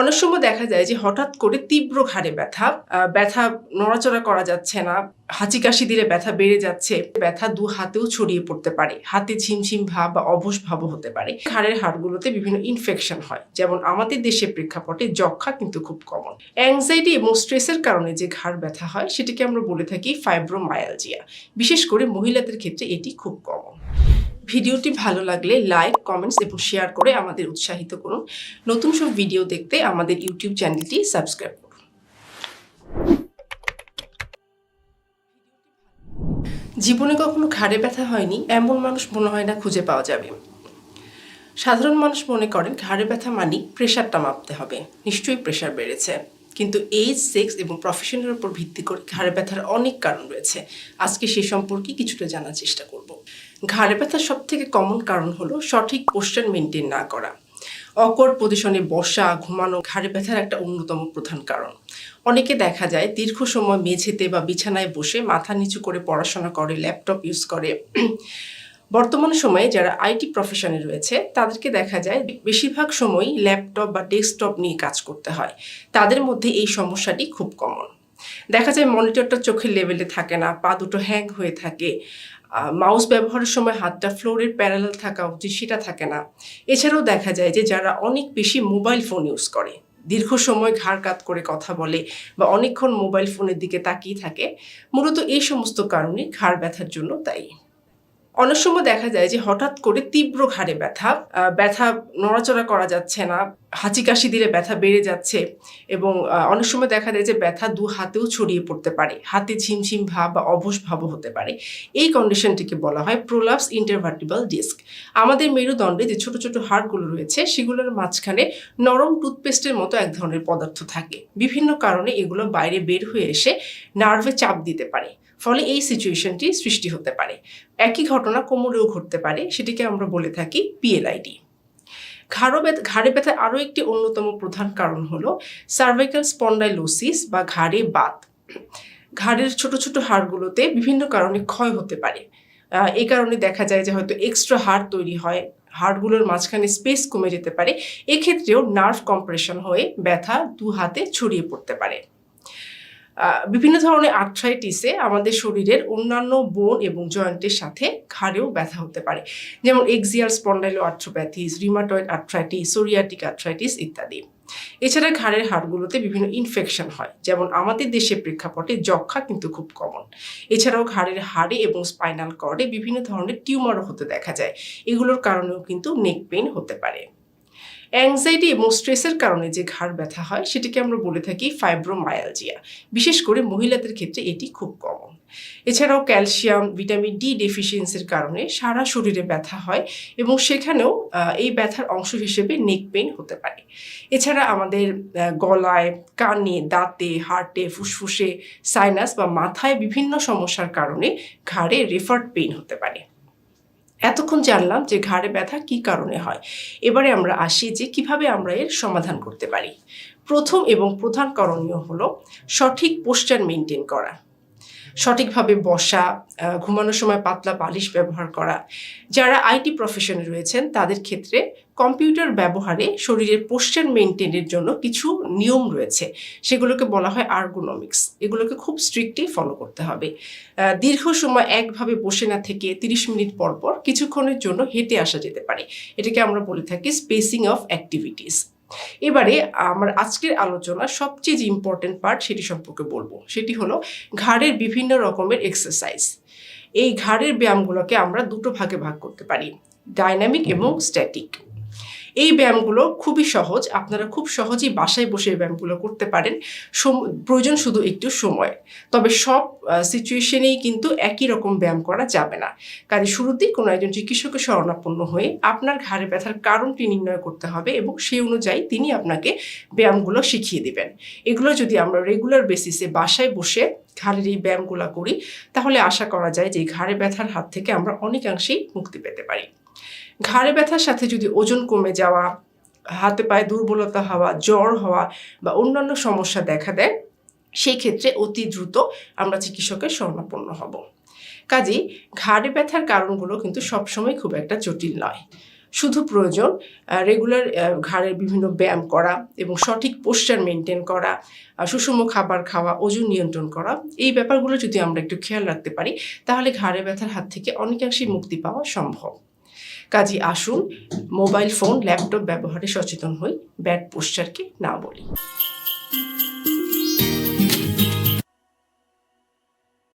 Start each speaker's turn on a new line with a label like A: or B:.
A: অনেক সময় দেখা যায় যে হঠাৎ করে তীব্র ঘাড়ে ব্যথা ব্যথা নড়াচড়া করা যাচ্ছে না হাঁচি কাশি দিলে ব্যথা বেড়ে যাচ্ছে, ব্যথা দু হাতেও ছড়িয়ে পড়তে পারে, হাতে ঝিমঝিম ভাব বা অবশ ভাবও হতে পারে। ঘাড়ের হাড়গুলোতে বিভিন্ন ইনফেকশন হয়, যেমন আমাদের দেশে প্রেক্ষাপটে যক্ষা কিন্তু খুব কমন অ্যাংজাইটি এবং স্ট্রেসের কারণে যে ঘাড় ব্যথা হয়, সেটাকে আমরা বলে থাকি ফাইব্রোমায়ালজিয়া বিশেষ করে মহিলাদের ক্ষেত্রে এটি খুব কমন ভিডিওটি ভালো লাগলে লাইক, কমেন্টস এবং শেয়ার করে আমাদের উৎসাহিত করুন। নতুন সব ভিডিও দেখতে আমাদের ইউটিউব চ্যানেলটি সাবস্ক্রাইব করুন। জীবনে কখনো ঘাড়ে ব্যথা হয়নি, এমন মানুষ মনে হয় না খুঁজে পাওয়া যাবে। সাধারণ মানুষ মনে করেন ঘাড়ে ব্যথা মানি প্রেশারটা মাপতে হবে, নিশ্চয়ই প্রেশার বেড়েছে। কিন্তু এইজ সেক্স এবং প্রফেশনের উপর ভিত্তি করে ঘাড়ে ব্যথার অনেক কারণ রয়েছে। আজকে সে সম্পর্কে কিছুটা জানার চেষ্টা করব। ঘাড়ে ব্যথার সব থেকে কমন কারণ হলো সঠিক পোস্টার মেনটেন না করা। অকর পজিশনে বসা, ঘুমানো ঘাড়ে ব্যথার একটা অন্যতম প্রধান কারণ। অনেকে দেখা যায় দীর্ঘ সময় মেঝেতে বা বিছানায় বসে মাথা নিচু করে পড়াশোনা করে ল্যাপটপ ইউজ করে। বর্তমান সময়ে যারা আইটি প্রফেশনে রয়েছে, তাদেরকে দেখা যায় বেশিরভাগ সময়ই ল্যাপটপ বা ডেস্কটপ নিয়ে কাজ করতে হয়। তাদের মধ্যে এই সমস্যাটি খুব কমন দেখা যায় মনিটরটা চোখের লেভেলে থাকে না, পা দুটো হ্যাং হয়ে থাকে। মাউস ব্যবহারের সময় হাতটা ফ্লোরের প্যারালাল থাকা উচিত সেটা থাকে না। এছাড়াও দেখা যায় যে যারা অনেক বেশি মোবাইল ফোন ইউজ করে, দীর্ঘ সময় ঘাড় কাত করে কথা বলে বা অনেকক্ষণ মোবাইল ফোনের দিকে তাকিয়ে থাকে, মূলত এই সমস্ত কারণে ঘাড় ব্যথার জন্য দায়ী। অনেক সময় দেখা যায় যে হঠাৎ করে তীব্র ঘাড়ে ব্যথা ব্যথা নড়াচড়া করা যাচ্ছে না, হাঁচি কাশি দিলে ব্যথা বেড়ে যাচ্ছে এবং অনেক সময় দেখা যায় যে ব্যথা দু হাতেও ছড়িয়ে পড়তে পারে, হাতে ঝিমঝিম ভাব বা অবশ ভাবও হতে পারে। এই কন্ডিশনটিকে বলা হয় প্রোলাপস ইন্টারভার্টিবাল ডিস্ক। আমাদের মেরুদণ্ডে যে ছোট ছোট হাড়গুলো রয়েছে, সেগুলোর মাঝখানে নরম টুথপেস্টের মতো এক ধরনের পদার্থ থাকে। বিভিন্ন কারণে এগুলো বাইরে বের হয়ে এসে নার্ভে চাপ দিতে পারে। ফলে এই সিচুয়েশনটি সৃষ্টি হতে পারে। একই ঘটনা কোমরেও ঘটতে পারে, সেটিকে আমরা বলে থাকি পিএলআইডি ঘাড়ো ব্যথা, ঘাড়ে ব্যথার আরও একটি অন্যতম প্রধান কারণ হলো সার্ভাইকাল স্পন্ডাইলোসিস বা ঘাড়ে বাত। ঘাড়ের ছোট ছোট হাড়গুলোতে বিভিন্ন কারণে ক্ষয় হতে পারে। এই কারণে দেখা যায় যে হয়তো এক্সট্রা হাড় তৈরি হয়, হাড়গুলোর মাঝখানে স্পেস কমে যেতে পারে, এক্ষেত্রেও নার্ভ কম্প্রেশন হয়ে ব্যথা দু হাতে ছড়িয়ে পড়তে পারে। বিভিন্ন ধরনের আর্থ্রাইটিসে আমাদের শরীরের অন্যান্য বোন এবং জয়েন্টের সাথে ঘাড়েও ব্যথা হতে পারে। যেমন axial spondyloarthropathies rheumatoid arthritis psoriatic arthritis ইত্যাদি। এছাড়া ঘাড়ের হাড়গুলোতে বিভিন্ন ইনফেকশন হয়, যেমন আমাদের দেশে প্রেক্ষাপটে যক্ষা কিন্তু খুব কমন এছাড়াও ঘাড়ের হাড়ে এবং স্পাইনাল কর্ডে বিভিন্ন ধরনের টিউমারও হতে দেখা যায়। এগুলোর কারণেও কিন্তু নেক পেইন হতে পারে। অ্যাংজাইটি এবং স্ট্রেসের কারণে যে ঘাড় ব্যথা হয়, সেটিকে আমরা বলে থাকি ফাইব্রোমায়ালজিয়া বিশেষ করে মহিলাদের ক্ষেত্রে এটি খুব কমন এছাড়াও ক্যালসিয়াম ভিটামিন ডি ডেফিসিয়েন্সির কারণে সারা শরীরে ব্যথা হয় এবং সেখানেও এই ব্যথার অংশ হিসেবে নেক পেইন হতে পারে। এছাড়া আমাদের গলায়, কানে, দাঁতে, হার্টে, ফুসফুসে সাইনাস বা মাথায় বিভিন্ন সমস্যার কারণে ঘাড়ে রেফার্ড পেইন হতে পারে। এতক্ষণ জানলাম যে ঘাড়ে ব্যথা কি কারণে হয়। এবারে আমরা আসি যে কীভাবে আমরা এর সমাধান করতে পারি। প্রথম এবং প্রধান করণীয় হলো সঠিক পোস্টার মেনটেন করা। সঠিকভাবে বসা ঘুমানোর সময় পাতলা বালিশ ব্যবহার করা। যারা আইটি প্রফেশনে রয়েছেন, তাদের ক্ষেত্রে কম্পিউটার ব্যবহারে শরীরের পোস্টার মেনটেনের জন্য কিছু নিয়ম রয়েছে। সেগুলোকে বলা হয় আর্গোনমিক্স এগুলোকে খুব স্ট্রিক্টলি ফলো করতে হবে। দীর্ঘ সময় একভাবে বসে না থেকে তিরিশ মিনিট পর পর কিছুক্ষণের জন্য হেঁটে আসা যেতে পারে। এটাকে আমরা বলে থাকি স্পেসিং অফ অ্যাক্টিভিটিস এবারে আমার আজকের আলোচনা সবচেয়ে যে ইম্পর্টেন্ট পার্ট সেটি সম্পর্কে বলব। সেটি হলো ঘাড়ের বিভিন্ন রকমের এক্সারসাইজ এই ঘাড়ের ব্যায়ামগুলোকে আমরা দুটো ভাগে ভাগ করতে পারি ডাইনামিক এবং স্ট্যাটিক এই ব্যায়ামগুলো খুবই সহজ। আপনারা খুব সহজেই বাসায় বসে এই ব্যায়ামগুলো করতে পারেন। প্রয়োজন শুধু একটু সময়। তবে সব সিচুয়েশনেই কিন্তু একই রকম ব্যায়াম করা যাবে না। কাজে শুরুতেই কোনো একজন চিকিৎসকের শরণাপন্ন হয়ে আপনার ঘাড়ে ব্যথার কারণটি নির্ণয় করতে হবে এবং সেই অনুযায়ী তিনি আপনাকে ব্যায়ামগুলো শিখিয়ে দিবেন। এগুলো যদি আমরা রেগুলার বেসিসে বাসায় বসে ঘাড়ের এই ব্যায়ামগুলো করি, তাহলে আশা করা যায় যে ঘাড়ে ব্যথার হাত থেকে আমরা অনেকাংশেই মুক্তি পেতে পারি। ঘাড়ে ব্যথার সাথে যদি ওজন কমে যাওয়া, হাতে পায়ে দুর্বলতা হওয়া, জ্বর হওয়া বা অন্যান্য সমস্যা দেখা দেয়, সেই ক্ষেত্রে অতি দ্রুত আমরা চিকিৎসকের শরণাপন্ন হব। কাজেই ঘাড়ে ব্যথার কারণগুলো কিন্তু সবসময় খুব একটা জটিল নয়। শুধু প্রয়োজন রেগুলার ঘাড়ের বিভিন্ন ব্যায়াম করা এবং সঠিক পোস্টার মেনটেন করা সুষম খাবার খাওয়া, ওজন নিয়ন্ত্রণ করা, এই ব্যাপারগুলো যদি আমরা একটু খেয়াল রাখতে পারি, তাহলে ঘাড়ে ব্যথার হাত থেকে অনেকাংশেই মুক্তি পাওয়া সম্ভব। কাজে আসুন মোবাইল ফোন ল্যাপটপ ব্যবহারে সচেতন হই ব্যাড পোস্টারকে না বলি।